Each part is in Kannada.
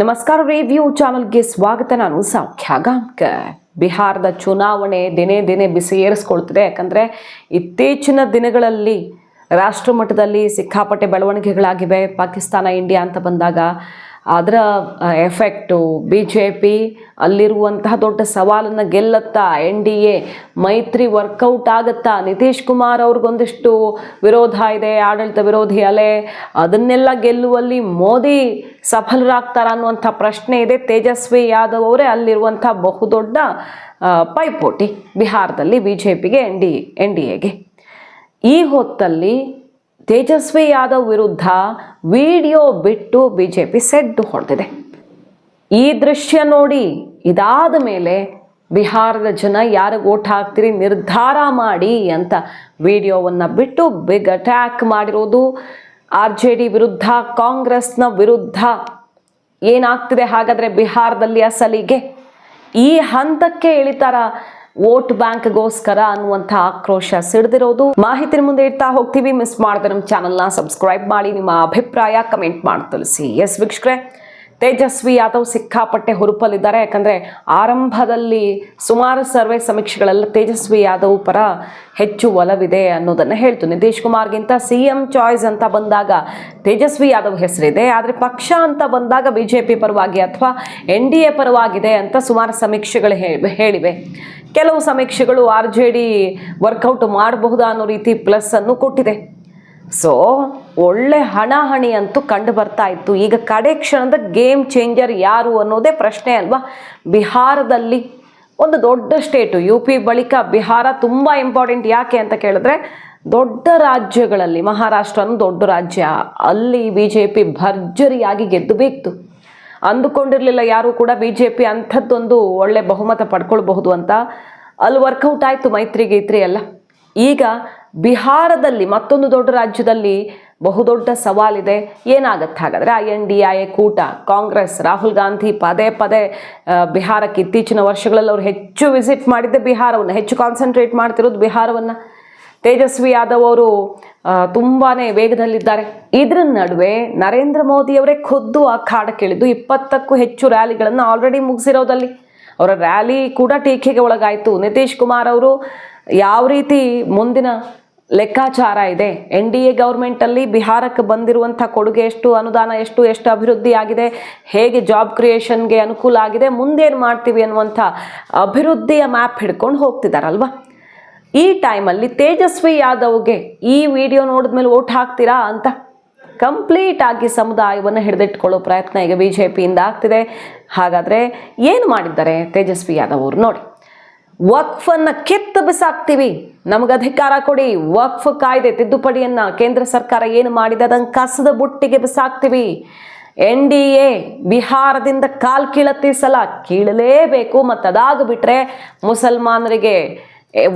ನಮಸ್ಕಾರ ರಿವ್ಯೂ ಚಾನಲ್ಗೆ ಸ್ವಾಗತ. ನಾನು ಸೌಖ್ಯ ಗಾಂವ್ಕರ್ ಬಿಹಾರದ ಚುನಾವಣೆ ದಿನೇ ದಿನೇ ಬಿಸಿ ಏರಿಸ್ಕೊಳ್ತಿದೆ. ಯಾಕಂದರೆ ಇತ್ತೀಚಿನ ದಿನಗಳಲ್ಲಿ ರಾಷ್ಟ್ರ ಮಟ್ಟದಲ್ಲಿ ಸಿಕ್ಕಾಪಟ್ಟೆ ಬೆಳವಣಿಗೆಗಳಾಗಿವೆ. ಪಾಕಿಸ್ತಾನ ಇಂಡಿಯಾ ಅಂತ ಬಂದಾಗ ಅದರ ಎಫೆಕ್ಟು ಬಿ ಜೆ ಪಿ ಅಲ್ಲಿರುವಂತಹ ದೊಡ್ಡ ಸವಾಲನ್ನು ಗೆಲ್ಲತ್ತಾ ಎನ್ ಡಿ ಎ ಮೈತ್ರಿ ವರ್ಕೌಟ್ ಆಗುತ್ತಾ, ನಿತೀಶ್ ಕುಮಾರ್ ಅವ್ರಿಗೊಂದಿಷ್ಟು ವಿರೋಧ ಇದೆ, ಆಡಳಿತ ವಿರೋಧಿ ಅಲೆ, ಅದನ್ನೆಲ್ಲ ಗೆಲ್ಲುವಲ್ಲಿ ಮೋದಿ ಸಫಲರಾಗ್ತಾರ ಅನ್ನುವಂಥ ಪ್ರಶ್ನೆ ಇದೆ. ತೇಜಸ್ವಿ ಯಾದವ್ ಅವರೇ ಅಲ್ಲಿರುವಂಥ ಬಹುದೊಡ್ಡ ಪೈಪೋಟಿ ಬಿಹಾರದಲ್ಲಿ ಬಿ ಜೆ ಪಿಗೆ ಎನ್ ಡಿ ಎನ್ ಡಿ ಎಗೆ. ಈ ಹೊತ್ತಲ್ಲಿ ತೇಜಸ್ವಿ ಯಾದವ್ ವಿರುದ್ಧ ವಿಡಿಯೋ ಬಿಟ್ಟು ಬಿ ಜೆ ಪಿ ಸೆಡ್ಡು ಹೊಡೆದಿದೆ. ಈ ದೃಶ್ಯ ನೋಡಿ ಇದಾದ ಮೇಲೆ ಬಿಹಾರದ ಜನ, ಯಾರಿಗೆ ಓಟ್ ಹಾಕ್ತೀರಿ, ನಿರ್ಧಾರ ಮಾಡಿ ಅಂತ ವಿಡಿಯೋವನ್ನು ಬಿಟ್ಟು ಬಿಗ್ ಅಟ್ಯಾಕ್ ಮಾಡಿರೋದು. ಆರ್ ಜೆ ಡಿ ವಿರುದ್ಧ, ಕಾಂಗ್ರೆಸ್ನ ವಿರುದ್ಧ ಏನಾಗ್ತಿದೆ? ಹಾಗಾದರೆ ಬಿಹಾರದಲ್ಲಿ ಅಸಲಿಗೆ ಈ ಹಂತಕ್ಕೆ ಇಳಿತಾರ ವೋಟ್ ಬ್ಯಾಂಕ್ಗೋಸ್ಕರ ಅನ್ನುವಂಥ ಆಕ್ರೋಶ ಸಿಡಿದಿರೋದು. ಮಾಹಿತಿ ಮುಂದೆ ಇಡ್ತಾ ಹೋಗ್ತೀವಿ. ಮಿಸ್ ಮಾಡದೆ ನಮ್ಮ ಚಾನಲ್ನ ಸಬ್ಸ್ಕ್ರೈಬ್ ಮಾಡಿ. ನಿಮ್ಮ ಅಭಿಪ್ರಾಯ ಕಮೆಂಟ್ ಮಾಡಿ. ತಿಳಿಸಿ. ಎಸ್ ವೀಕ್ಷಕರೇ ತೇಜಸ್ವಿ ಯಾದವ್ ಸಿಕ್ಕಾಪಟ್ಟೆ ಹುರುಪಲ್ಲಿದ್ದಾರೆ. ಯಾಕಂದರೆ ಆರಂಭದಲ್ಲಿ ಸುಮಾರು ಸರ್ವೆ ಸಮೀಕ್ಷೆಗಳೆಲ್ಲ ತೇಜಸ್ವಿ ಯಾದವ್ ಪರ ಹೆಚ್ಚು ಒಲವಿದೆ ಅನ್ನೋದನ್ನು ಹೇಳ್ತು. ನಿತೀಶ್ ಕುಮಾರ್ಗಿಂತ ಸಿ ಎಂ ಚಾಯ್ಸ್ ಅಂತ ಬಂದಾಗ ತೇಜಸ್ವಿ ಯಾದವ್ ಹೆಸರಿದೆ. ಆದರೆ ಪಕ್ಷ ಅಂತ ಬಂದಾಗ ಬಿ ಜೆ ಪಿ ಪರವಾಗಿ ಅಥವಾ ಎನ್ ಡಿ ಎ ಪರವಾಗಿದೆ ಅಂತ ಸುಮಾರು ಸಮೀಕ್ಷೆಗಳು ಹೇಳಿವೆ. ಕೆಲವು ಸಮೀಕ್ಷೆಗಳು ಆರ್ ಜೆ ಡಿ ವರ್ಕೌಟ್ ಮಾಡಬಹುದಾ ಅನ್ನೋ ರೀತಿ ಪ್ಲಸ್ ಅನ್ನು ಕೊಟ್ಟಿದೆ. ಸೊ ಒಳ್ಳೆ ಹಣಾಹಣಿ ಅಂತೂ ಕಂಡು ಬರ್ತಾ ಇತ್ತು. ಈಗ ಕಡೆ ಕ್ಷಣದ ಗೇಮ್ ಚೇಂಜರ್ ಯಾರು ಅನ್ನೋದೇ ಪ್ರಶ್ನೆ ಅಲ್ವಾ? ಬಿಹಾರದಲ್ಲಿ ಒಂದು ದೊಡ್ಡ ಸ್ಟೇಟು ಯು ಪಿ ಬಳಿಕ ಬಿಹಾರ ತುಂಬ ಇಂಪಾರ್ಟೆಂಟ್ ಯಾಕೆ ಅಂತ ಕೇಳಿದ್ರೆ, ದೊಡ್ಡ ರಾಜ್ಯಗಳಲ್ಲಿ ಮಹಾರಾಷ್ಟ್ರನು ದೊಡ್ಡ ರಾಜ್ಯ. ಅಲ್ಲಿ ಬಿ ಜೆ ಪಿ ಭರ್ಜರಿಯಾಗಿ ಗೆದ್ದು ಬೇಕಿತ್ತು ಅಂದುಕೊಂಡಿರಲಿಲ್ಲ ಯಾರು ಕೂಡ ಬಿ ಜೆ ಪಿ ಅಂಥದ್ದೊಂದು ಒಳ್ಳೆ ಬಹುಮತ ಪಡ್ಕೊಳ್ಬಹುದು ಅಂತ. ಅಲ್ಲಿ ವರ್ಕೌಟ್ ಆಯಿತು ಮೈತ್ರಿ ಗೀತ್ರಿ ಅಲ್ಲ ಈಗ ಬಿಹಾರದಲ್ಲಿ ಮತ್ತೊಂದು ದೊಡ್ಡ ರಾಜ್ಯದಲ್ಲಿ ಬಹುದೊಡ್ಡ ಸವಾಲಿದೆ. ಏನಾಗತ್ತೆ ಹಾಗಾದರೆ I N D I A ಕೂಟ, ಕಾಂಗ್ರೆಸ್, ರಾಹುಲ್ ಗಾಂಧಿ ಪದೇ ಪದೇ ಬಿಹಾರಕ್ಕೆ ಇತ್ತೀಚಿನ ವರ್ಷಗಳಲ್ಲಿ ಅವರು ಹೆಚ್ಚು ವಿಸಿಟ್ ಮಾಡಿದ್ದೆ ಬಿಹಾರವನ್ನು, ಹೆಚ್ಚು ಕಾನ್ಸಂಟ್ರೇಟ್ ಮಾಡ್ತಿರೋದು ಬಿಹಾರವನ್ನು. ತೇಜಸ್ವಿ ಯಾದವ್ ಅವರು ತುಂಬಾ ವೇಗದಲ್ಲಿದ್ದಾರೆ. ಇದರ ನಡುವೆ ನರೇಂದ್ರ ಮೋದಿಯವರೇ ಖುದ್ದು ಆ ಕಾಡ ಕೇಳಿದ್ದು. ಇಪ್ಪತ್ತಕ್ಕೂ ಹೆಚ್ಚು ರ್ಯಾಲಿಗಳನ್ನು ಆಲ್ರೆಡಿ ಮುಗಿಸಿರೋದಲ್ಲಿ. ಅವರ ರ್ಯಾಲಿ ಕೂಡ ಟೀಕೆಗೆ ಒಳಗಾಯಿತು. ನಿತೀಶ್ ಕುಮಾರ್ ಅವರು ಯಾವ ರೀತಿ ಮುಂದಿನ ಲೆಕ್ಕಾಚಾರ ಇದೆ. ಎನ್ ಡಿ ಎ ಗೌರ್ಮೆಂಟಲ್ಲಿ ಬಿಹಾರಕ್ಕೆ ಬಂದಿರುವಂಥ ಕೊಡುಗೆ ಎಷ್ಟು, ಅನುದಾನ ಎಷ್ಟು ಎಷ್ಟು ಅಭಿವೃದ್ಧಿ ಆಗಿದೆ, ಹೇಗೆ ಜಾಬ್ ಕ್ರಿಯೇಷನ್ಗೆ ಅನುಕೂಲ ಆಗಿದೆ, ಮುಂದೇನು ಮಾಡ್ತೀವಿ ಅನ್ನುವಂಥ ಅಭಿವೃದ್ಧಿಯ ಮ್ಯಾಪ್ ಹಿಡ್ಕೊಂಡು ಹೋಗ್ತಿದ್ದಾರಲ್ವಾ ಈ ಟೈಮಲ್ಲಿ ತೇಜಸ್ವಿ ಯಾದವ್ಗೆ ಈ ವಿಡಿಯೋ ನೋಡಿದ್ಮೇಲೆ ಓಟ್ ಹಾಕ್ತೀರಾ ಅಂತ ಕಂಪ್ಲೀಟ್ ಆಗಿ ಸಮುದಾಯವನ್ನು ಹಿಡಿದಿಟ್ಕೊಳ್ಳೋ ಪ್ರಯತ್ನ ಈಗ ಬಿ ಜೆ ಪಿಯಿಂದ ಆಗ್ತಿದೆ. ಹಾಗಾದರೆ ಏನು ಮಾಡಿದ್ದಾರೆ ತೇಜಸ್ವಿ ಯಾದವ್ ಅವರು? ನೋಡಿ. ವಕ್ಫನ್ನು ಕಿತ್ತು ಬಿಸಾಕ್ತೀವಿ. ನಮಗೆ ಅಧಿಕಾರ ಕೊಡಿ. ವಕ್ಫ್ ಕಾಯ್ದೆ ತಿದ್ದುಪಡಿಯನ್ನ ಕೇಂದ್ರ ಸರ್ಕಾರ ಏನು ಮಾಡಿದೆ? ಅದನ್ನು ಕಸದ ಬುಟ್ಟಿಗೆ ಬಿಸಾಕ್ತೀವಿ. ಎನ್ ಡಿ ಎ ಬಿಹಾರದಿಂದ ಕಾಲ್ ಕೀಳತ್ತಿಸಲ ಕೀಳಲೇಬೇಕು. ಮತ್ತು ಅದಾಗ್ಬಿಟ್ರೆ ಮುಸಲ್ಮಾನರಿಗೆ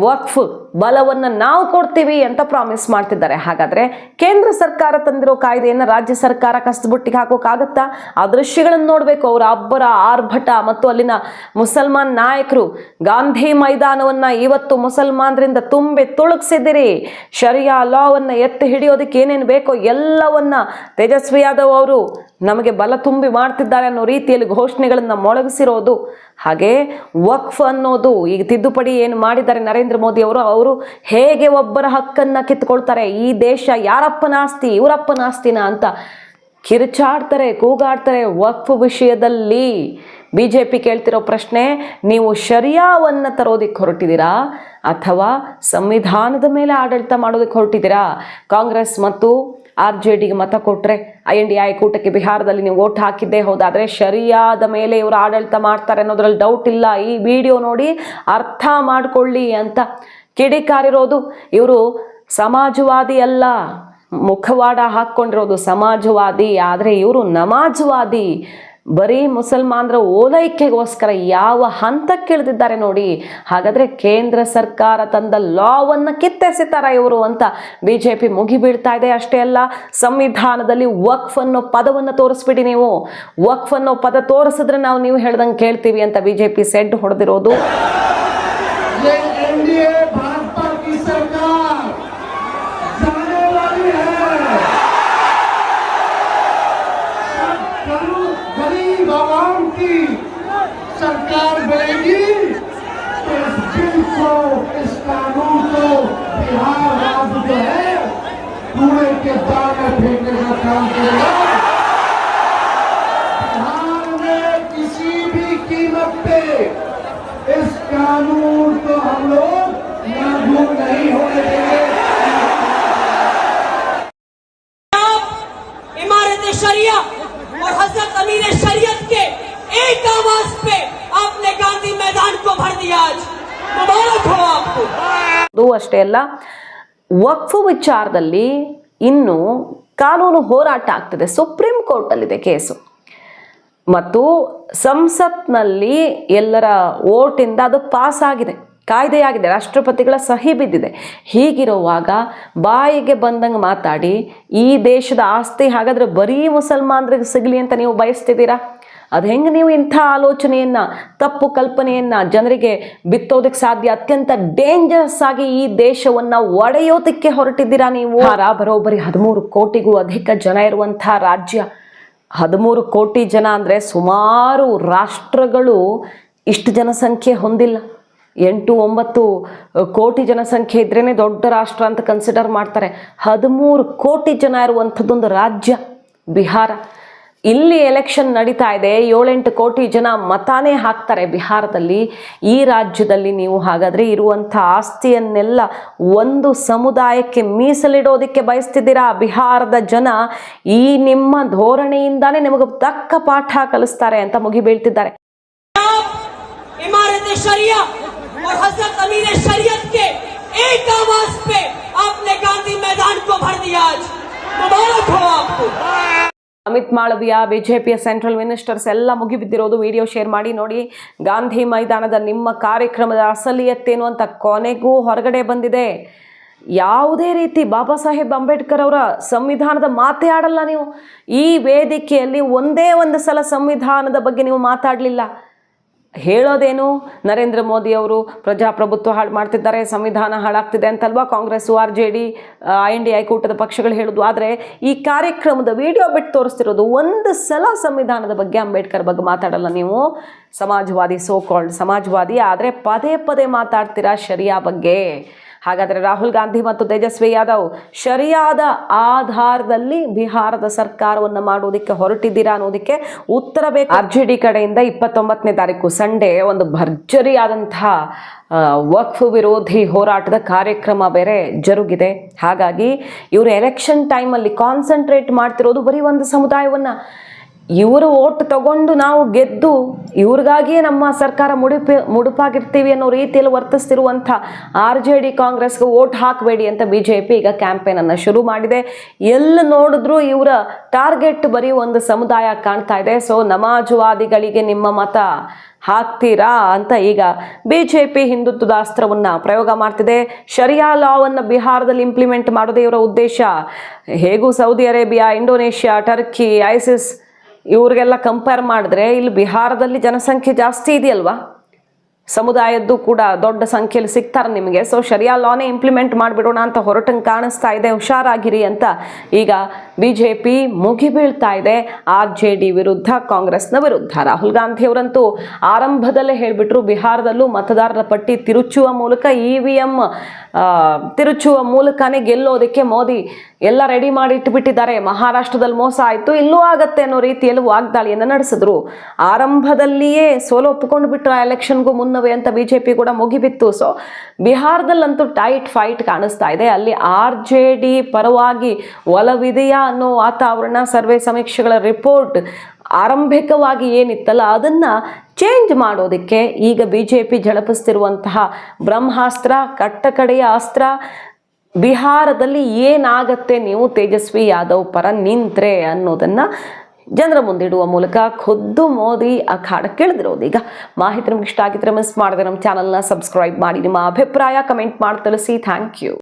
ವಕ್ಫ್, ಬಲವನ್ನು ನಾವು ಕೊಡ್ತೀವಿ ಅಂತ ಪ್ರಾಮಿಸ್ ಮಾಡ್ತಿದ್ದಾರೆ. ಹಾಗಾದ್ರೆ ಕೇಂದ್ರ ಸರ್ಕಾರ ತಂದಿರೋ ಕಾಯ್ದೆಯನ್ನು ರಾಜ್ಯ ಸರ್ಕಾರ ಕಸಬುಟ್ಟಿಗೆ ಹಾಕೋಕ್ಕಾಗತ್ತಾ? ಆ ದೃಶ್ಯಗಳನ್ನು ನೋಡಬೇಕು. ಅವರ ಅಬ್ಬರ ಆರ್ಭಟ ಮತ್ತು ಅಲ್ಲಿನ ಮುಸಲ್ಮಾನ್ ನಾಯಕರು ಗಾಂಧಿ ಮೈದಾನವನ್ನು ಇವತ್ತು ಮುಸಲ್ಮಾನರಿಂದ ತುಂಬಿ ತುಳುಕ್ಸಿದಿರಿ ಶರಿಯಾ ಲಾವನ್ನು ಎತ್ತಿ ಹಿಡಿಯೋದಕ್ಕೆ ಏನೇನು ಬೇಕೋ ಎಲ್ಲವನ್ನ. ತೇಜಸ್ವಿ ಯಾದವ್ ಅವರು ನಮಗೆ ಬಲ ತುಂಬಿ ಮಾಡ್ತಿದ್ದಾರೆ ಅನ್ನೋ ರೀತಿಯಲ್ಲಿ ಘೋಷಣೆಗಳನ್ನು ಮೊಳಗಿಸಿರೋದು. ಹಾಗೆ ವಕ್ಫ್ ಅನ್ನೋದು ಈಗ ತಿದ್ದುಪಡಿ ಏನು ಮಾಡಿದ್ದಾರೆ ನರೇಂದ್ರ ಮೋದಿ ಅವರು ಅವರು ಹೇಗೆ ಒಬ್ಬರ ಹಕ್ಕನ್ನು ಕಿತ್ಕೊಳ್ತಾರೆ, ಈ ದೇಶ ಯಾರಪ್ಪನ ಆಸ್ತಿ, ಇವರಪ್ಪನ ಆಸ್ತಿನ ಅಂತ ಕಿರುಚಾಡ್ತಾರೆ, ಕೂಗಾಡ್ತಾರೆ ವಕ್ಫ್ ವಿಷಯದಲ್ಲಿ. ಬಿ ಜೆ ಪಿ ಕೇಳ್ತಿರೋ ಪ್ರಶ್ನೆ, ನೀವು ಶರಿಯಾವನ್ನು ತರೋದಕ್ಕೆ ಹೊರಟಿದ್ದೀರಾ ಅಥವಾ ಸಂವಿಧಾನದ ಮೇಲೆ ಆಡಳಿತ ಮಾಡೋದಕ್ಕೆ ಹೊರಟಿದ್ದೀರಾ? ಕಾಂಗ್ರೆಸ್ ಮತ್ತು ಆರ್ ಜೆ ಡಿಗೆ ಮತ ಕೊಟ್ಟರೆ ಐ ಎನ್ ಡಿ ಐ ಕೂಟಕ್ಕೆ ಬಿಹಾರದಲ್ಲಿ ನೀವು ಓಟ್ ಹಾಕಿದ್ದೇ ಹೌದಾದರೆ ಶರಿಯಾದ ಮೇಲೆ ಇವರು ಆಡಳಿತ ಮಾಡ್ತಾರೆ ಅನ್ನೋದ್ರಲ್ಲಿ ಡೌಟ್ ಇಲ್ಲ. ಈ ವಿಡಿಯೋ ನೋಡಿ ಅರ್ಥ ಮಾಡಿಕೊಳ್ಳಿ ಅಂತ ಕಿಡಿಕಾರಿರೋದು. ಇವರು ಸಮಾಜವಾದಿ ಅಲ್ಲ. ಮುಖವಾಡ ಹಾಕ್ಕೊಂಡಿರೋದು ಸಮಾಜವಾದಿ. ಆದರೆ ಇವರು ನಮಾಜ್ವಾದಿ. ಬರೀ ಮುಸಲ್ಮಾನರ ಓಲೈಕೆಗೋಸ್ಕರ ಯಾವ ಹಂತಕ್ಕೆ ಇಳಿದಿದ್ದಾರೆ ನೋಡಿ. ಹಾಗಾದರೆ ಕೇಂದ್ರ ಸರ್ಕಾರ ತಂದ ಲಾವನ್ನು ಕಿತ್ತೆಸಿತಾರ ಇವರು ಅಂತ ಬಿ ಜೆ ಪಿ ಮುಗಿಬೀಳ್ತಾ ಇದೆ ಅಷ್ಟೇ ಅಲ್ಲ, ಸಂವಿಧಾನದಲ್ಲಿ ವಕ್ಫ್ ಅನ್ನೋ ಪದವನ್ನು ತೋರಿಸ್ಬಿಡಿ ನೀವು. ವಕ್ಫ್ ಅನ್ನೋ ಪದ ತೋರಿಸಿದ್ರೆ ನಾವು ನೀವು ಹೇಳ್ದಂಗೆ ಕೇಳ್ತೀವಿ ಅಂತ ಬಿ ಜೆ ಪಿ ಸೆಡ್ ಹೊಡೆದಿರೋದು. फेंकने का काम करेगा बिहार में किसी भी कीमत पे इस कानून को हम लोग लागू नहीं होने देंगे आप इमारत शरिया और हजरत अमीर शरीयत के एक आवाज पे आपने गांधी मैदान को भर दिया आज मुबारक हो आपको ಅದು ಅಷ್ಟೇ ಅಲ್ಲ ವಕ್ಫು ವಿಚಾರದಲ್ಲಿ ಇನ್ನು ಕಾನೂನು ಹೋರಾಟ ಆಗ್ತದೆ. ಸುಪ್ರೀಂ ಕೋರ್ಟಲ್ಲಿದೆ ಕೇಸು. ಮತ್ತು ಸಂಸತ್ನಲ್ಲಿ ಎಲ್ಲರ ಓಟಿಂದ ಅದು ಪಾಸ್ ಆಗಿದೆ ಕಾಯ್ದೆಯಾಗಿದೆ. ರಾಷ್ಟ್ರಪತಿಗಳ ಸಹಿ ಬಿದ್ದಿದೆ. ಹೀಗಿರುವಾಗ ಬಾಯಿಗೆ ಬಂದಂಗೆ ಮಾತಾಡಿ, ಈ ದೇಶದ ಆಸ್ತಿ ಹಾಗಾದ್ರೆ ಬರೀ ಮುಸಲ್ಮಾನರಿಗೆ ಸಿಗಲಿ ಅಂತ ನೀವು ಬಯಸ್ತಿದ್ದೀರಾ? ಅದು ಹೆಂಗೆ ನೀವು ಇಂಥ ಆಲೋಚನೆಯನ್ನು, ತಪ್ಪು ಕಲ್ಪನೆಯನ್ನು ಜನರಿಗೆ ಬಿತ್ತೋದಕ್ಕೆ ಸಾಧ್ಯ? ಅತ್ಯಂತ ಡೇಂಜರಸ್ ಆಗಿ ಈ ದೇಶವನ್ನು ಒಡೆಯೋದಕ್ಕೆ ಹೊರಟಿದ್ದೀರಾ ನೀವು? ಬರೋಬ್ಬರಿ ಹದಿಮೂರು ಕೋಟಿಗೂ ಅಧಿಕ ಜನ ಇರುವಂಥ ರಾಜ್ಯ. ಹದಿಮೂರು ಕೋಟಿ ಜನ ಅಂದರೆ ಸುಮಾರು ರಾಷ್ಟ್ರಗಳು ಇಷ್ಟು ಜನಸಂಖ್ಯೆ ಹೊಂದಿಲ್ಲ. ಎಂಟು ಒಂಬತ್ತು ಕೋಟಿ ಜನಸಂಖ್ಯೆ ಇದ್ರೇ ದೊಡ್ಡ ರಾಷ್ಟ್ರ ಅಂತ ಕನ್ಸಿಡರ್ ಮಾಡ್ತಾರೆ. ಹದಿಮೂರು ಕೋಟಿ ಜನ ಇರುವಂಥದ್ದೊಂದು ರಾಜ್ಯ, ಬಿಹಾರ. ಇಲ್ಲಿ ಎಲೆಕ್ಷನ್ ನಡೀತಾ ಇದೆ ಏಳೆಂಟು ಕೋಟಿ ಜನ ಮತಾನೇ ಹಾಕ್ತಾರೆ ಬಿಹಾರದಲ್ಲಿ ಈ ರಾಜ್ಯದಲ್ಲಿ ನೀವು ಹಾಗಾದರೆ ಇರುವಂಥ ಆಸ್ತಿಯನ್ನೆಲ್ಲ ಒಂದು ಸಮುದಾಯಕ್ಕೆ ಮೀಸಲಿಡೋದಕ್ಕೆ ಬಯಸ್ತಿದ್ದೀರಾ ಬಿಹಾರದ ಜನ ಈ ನಿಮ್ಮ ಧೋರಣೆಯಿಂದಾನೇ ನಿಮಗೆ ತಕ್ಕ ಪಾಠ ಕಲಿಸ್ತಾರೆ ಅಂತ ಮುಗಿ ಬೀಳ್ತಿದ್ದಾರೆ आप इमारत शरिया और हजरत अमीर शरीयत के एक आवाज पे ಅಮಿತ್ ಮಾಳವಿಯ, ಬಿಜೆಪಿಯ ಸೆಂಟ್ರಲ್ ಮಿನಿಸ್ಟರ್ಸ್ ಎಲ್ಲ ಮುಗಿಬಿದ್ದಿರೋದು ವಿಡಿಯೋ ಶೇರ್ ಮಾಡಿ ನೋಡಿ. ಗಾಂಧಿ ಮೈದಾನದ ನಿಮ್ಮ ಕಾರ್ಯಕ್ರಮದ ಅಸಲಿಯತ್ತೇನು ಅಂತ ಕೊನೆಗೂ ಹೊರಗಡೆ ಬಂದಿದೆ. ಯಾವುದೇ ರೀತಿ ಬಾಬಾ ಸಾಹೇಬ್ ಅಂಬೇಡ್ಕರ್ ಅವರ ಸಂವಿಧಾನದ ಮಾತೇ ಆಡಲ್ಲ ನೀವು. ಈ ವೇದಿಕೆಯಲ್ಲಿ ಒಂದೇ ಒಂದು ಸಲ ಸಂವಿಧಾನದ ಬಗ್ಗೆ ನೀವು ಮಾತಾಡಲಿಲ್ಲ. ಹೇಳೋದೇನು? ನರೇಂದ್ರ ಮೋದಿ ಅವರು ಪ್ರಜಾಪ್ರಭುತ್ವ ಹಾಳು ಮಾಡ್ತಿದ್ದಾರೆ, ಸಂವಿಧಾನ ಹಾಳಾಗ್ತಿದೆ ಅಂತಲ್ವಾ Congress R J D I N D ಐಕೂಟದ ಪಕ್ಷಗಳು ಹೇಳೋದು. ಆದರೆ ಈ ಕಾರ್ಯಕ್ರಮದ ವಿಡಿಯೋ ಬಿಟ್ಟು ತೋರಿಸ್ತಿರೋದು ಒಂದು ಸಲ ಸಂವಿಧಾನದ ಬಗ್ಗೆ ಅಂಬೇಡ್ಕರ್ ಬಗ್ಗೆ ಮಾತಾಡಲ್ಲ ನೀವು. ಸಮಾಜವಾದಿ ಸೋ ಕಾಲ್ಡ್ ಸಮಾಜವಾದಿ, ಆದರೆ ಪದೇ ಪದೇ ಮಾತಾಡ್ತೀರಾ ಶರಿಯಾ ಬಗ್ಗೆ? ಹಾಗಾದರೆ ರಾಹುಲ್ ಗಾಂಧಿ ಮತ್ತು ತೇಜಸ್ವಿ ಯಾದವ್ ಸರಿಯಾದ ಆಧಾರದಲ್ಲಿ ಬಿಹಾರದ ಸರ್ಕಾರವನ್ನು ಮಾಡುವುದಕ್ಕೆ ಹೊರಟಿದ್ದೀರಾ ಅನ್ನೋದಕ್ಕೆ ಉತ್ತರ ಬೇಕು. ಆರ್ ಜೆ ಡಿ ಕಡೆಯಿಂದ ಇಪ್ಪತ್ತೊಂಬತ್ತನೇ ತಾರೀಕು ಸಂಡೇ ಒಂದು ಭರ್ಜರಿಯಾದಂತಹ ವಕ್ಫ್ ವಿರೋಧಿ ಹೋರಾಟದ ಕಾರ್ಯಕ್ರಮ ಬೇರೆ ಜರುಗಿದೆ. ಹಾಗಾಗಿ ಇವರು ಎಲೆಕ್ಷನ್ ಟೈಮಲ್ಲಿ ಕಾನ್ಸಂಟ್ರೇಟ್ ಮಾಡ್ತಿರೋದು ಬರೀ ಒಂದು ಸಮುದಾಯವನ್ನು ಇವರು ಓಟ್ ತಗೊಂಡು ನಾವು ಗೆದ್ದು ಇವ್ರಿಗಾಗಿಯೇ ನಮ್ಮ ಸರ್ಕಾರ ಮುಡುಪಿ, ಮುಡುಪಾಗಿರ್ತೀವಿ ಅನ್ನೋ ರೀತಿಯಲ್ಲಿ ವರ್ತಿಸ್ತಿರುವಂಥ ಆರ್ ಜೆ ಡಿ ಕಾಂಗ್ರೆಸ್ಗೆ ಓಟ್ ಹಾಕಬೇಡಿ ಅಂತ ಬಿ ಜೆ ಪಿ ಈಗ ಕ್ಯಾಂಪೇನನ್ನು ಶುರು ಮಾಡಿದೆ. ಎಲ್ಲಿ ನೋಡಿದ್ರೂ ಇವರ ಟಾರ್ಗೆಟ್ ಬರೀ ಒಂದು ಸಮುದಾಯ ಕಾಣ್ತಾ ಇದೆ. ಸೊ ನಮಾಜುವಾದಿಗಳಿಗೆ ನಿಮ್ಮ ಮತ ಹಾಕ್ತೀರಾ ಅಂತ ಈಗ ಬಿ ಜೆ ಪಿ ಹಿಂದುತ್ವದ ಅಸ್ತ್ರವನ್ನು ಪ್ರಯೋಗ ಮಾಡ್ತಿದೆ. ಶರಿಯಾ ಲಾವನ್ನು ಬಿಹಾರದಲ್ಲಿ ಇಂಪ್ಲಿಮೆಂಟ್ ಮಾಡೋದೇ ಇವರ ಉದ್ದೇಶ. ಹೇಗೂ Saudi Arabia, Indonesia, Turkey, ISIS ಇವ್ರಿಗೆಲ್ಲ ಕಂಪೇರ್ ಮಾಡಿದ್ರೆ ಇಲ್ಲಿ ಬಿಹಾರದಲ್ಲಿ ಜನಸಂಖ್ಯೆ ಜಾಸ್ತಿ ಇದೆಯಲ್ವಾ? ಸಮುದಾಯದ್ದು ಕೂಡ ದೊಡ್ಡ ಸಂಖ್ಯೆಯಲ್ಲಿ ಸಿಗ್ತಾರೆ ನಿಮಗೆ. ಸೊ ಶರಿಯಾ ಲಾನೇ ಇಂಪ್ಲಿಮೆಂಟ್ ಮಾಡಿಬಿಡೋಣ ಅಂತ ಹೊರಟಂಗೆ ಕಾಣಿಸ್ತಾ ಇದೆ. ಹುಷಾರಾಗಿರಿ ಅಂತ ಈಗ ಬಿ ಜೆ ಪಿ ಮುಗಿಬೀಳ್ತಾ ಇದೆ. ಆರ್ ಜೆ ಡಿ ವಿರುದ್ಧ, ಕಾಂಗ್ರೆಸ್ನ ವಿರುದ್ಧ. ರಾಹುಲ್ ಗಾಂಧಿ ಅವರಂತೂ ಆರಂಭದಲ್ಲೇ ಹೇಳಿಬಿಟ್ರು ಬಿಹಾರದಲ್ಲೂ ಮತದಾರರ ಪಟ್ಟಿ ತಿರುಚುವ ಮೂಲಕ ಇ ವಿ ಎಂ ತಿರುಚುವ ಮೂಲಕನೇ ಗೆಲ್ಲೋದಕ್ಕೆ ಮೋದಿ ಎಲ್ಲ ರೆಡಿ ಮಾಡಿ ಇಟ್ಟುಬಿಟ್ಟಿದ್ದಾರೆ ಮಹಾರಾಷ್ಟ್ರದಲ್ಲಿ ಮೋಸ ಆಯಿತು. ಇಲ್ಲೂ ಆಗತ್ತೆ ಅನ್ನೋ ರೀತಿಯಲ್ಲಿ ವಾಗ್ದಾಳಿಯನ್ನು ನಡೆಸಿದ್ರು. ಆರಂಭದಲ್ಲಿಯೇ ಸೋಲು ಒಪ್ಪಿಕೊಂಡು ಬಿಟ್ರು ಆ ಎಲೆಕ್ಷನ್ಗೂ ಮುನ್ನವೇ ಅಂತ ಬಿ ಜೆ ಪಿ ಕೂಡ ಮುಗಿಬಿತ್ತು. ಸೊ ಬಿಹಾರದಲ್ಲಂತೂ ಟೈಟ್ ಫೈಟ್ ಕಾಣಿಸ್ತಾ ಇದೆ. ಅಲ್ಲಿ ಆರ್ ಜೆ ಡಿ ಪರವಾಗಿ ಒಲವಿದೆಯಾ ಅನ್ನೋ ವಾತಾವರಣ ಸರ್ವೆ ಸಮೀಕ್ಷೆಗಳ ರಿಪೋರ್ಟ್ ಆರಂಭಿಕವಾಗಿ ಏನಿತ್ತಲ್ಲ, ಅದನ್ನ ಚೇಂಜ್ ಮಾಡೋದಕ್ಕೆ ಈಗ ಬಿ ಜೆ ಪಿ ಝಳಪಿಸ್ತಿರುವಂತಹ ಬ್ರಹ್ಮಾಸ್ತ್ರ, ಕಟ್ಟಕಡೆಯ ಅಸ್ತ್ರ ಬಿಹಾರದಲ್ಲಿ ಏನಾಗತ್ತೆ ನೀವು ತೇಜಸ್ವಿ ಯಾದವ್ ಪರ ನಿಂತ್ರೆ ಅನ್ನೋದನ್ನ ಜನರ ಮುಂದಿಡುವ ಮೂಲಕ ಖುದ್ದು ಮೋದಿ ಅಖಾಡಕ್ಕಿಳಿದಿರೋದು ಈಗ ಮಾಹಿತಿ ನಿಮ್ಗೆ ಇಷ್ಟ ಆಗಿದ್ರೆ ಮಿಸ್ ಮಾಡಿದೆ ನಮ್ಮ ಚಾನಲ್ನ ಸಬ್ಸ್ಕ್ರೈಬ್ ಮಾಡಿ. ನಿಮ್ಮ ಅಭಿಪ್ರಾಯ ಕಮೆಂಟ್ ಮಾಡಿ ತಿಳಿಸಿ. Thank you